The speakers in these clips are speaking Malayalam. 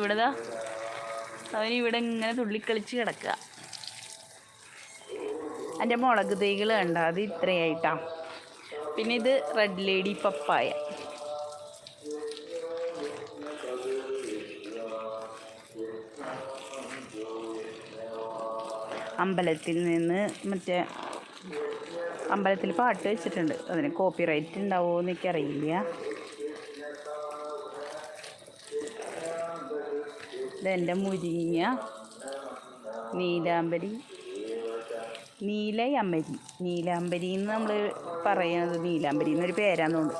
ഇവിടെതാ. അവൻ ഇവിടെ ഇങ്ങനെ തുള്ളിക്കളിച്ച് കിടക്കുക. എന്റെ മുളക് തൈകൾ കണ്ട? അത് ഇത്രയായിട്ടാ. പിന്നെ ഇത് റെഡ് ലേഡി പപ്പായ. അമ്പലത്തിൽ നിന്ന് മറ്റേ അമ്പലത്തിൽ പാട്ട് വെച്ചിട്ടുണ്ട്. അതിന് കോപ്പി റൈറ്റ് ഉണ്ടാവുമോ എന്നൊക്കെ എനിക്കറിയില്ല ഇതെന്റെ മുരിങ്ങ നീലാമ്പരി നീലയമ്മരി. നീലാമ്പരി എന്ന് നമ്മൾ പറയുന്നത് നീലാമ്പരി എന്നൊരു പേരാന്നുണ്ട്.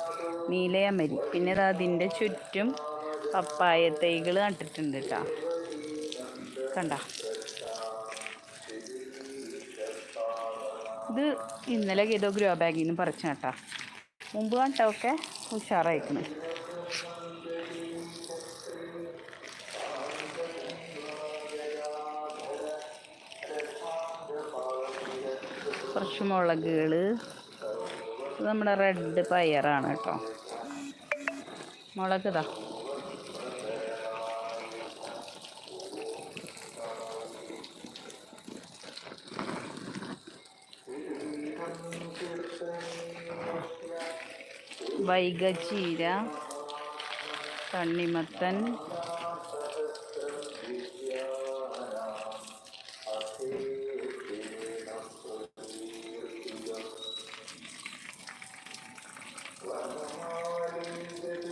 നീലയമ്മരി. പിന്നെ അത് അതിന്റെ ചുറ്റും പപ്പായ തൈകൾ നട്ടിട്ടുണ്ട് കേട്ടോ. കണ്ട. ഇത് ഇന്നലെ ഏതോ ഗ്രോ ബാഗിൽ നിന്ന് പറിച്ചു കേട്ടാ. മുമ്പ് കണ്ടൊക്കെ ഉഷാറായിക്കണ്. കുറച്ച് മുളകുകൾ ഇത് നമ്മുടെ റെഡ് പയറാണ് കേട്ടോ. മുളക് ഇതാ. വൈകച്ചീര തണ്ണിമത്തൻ Amen.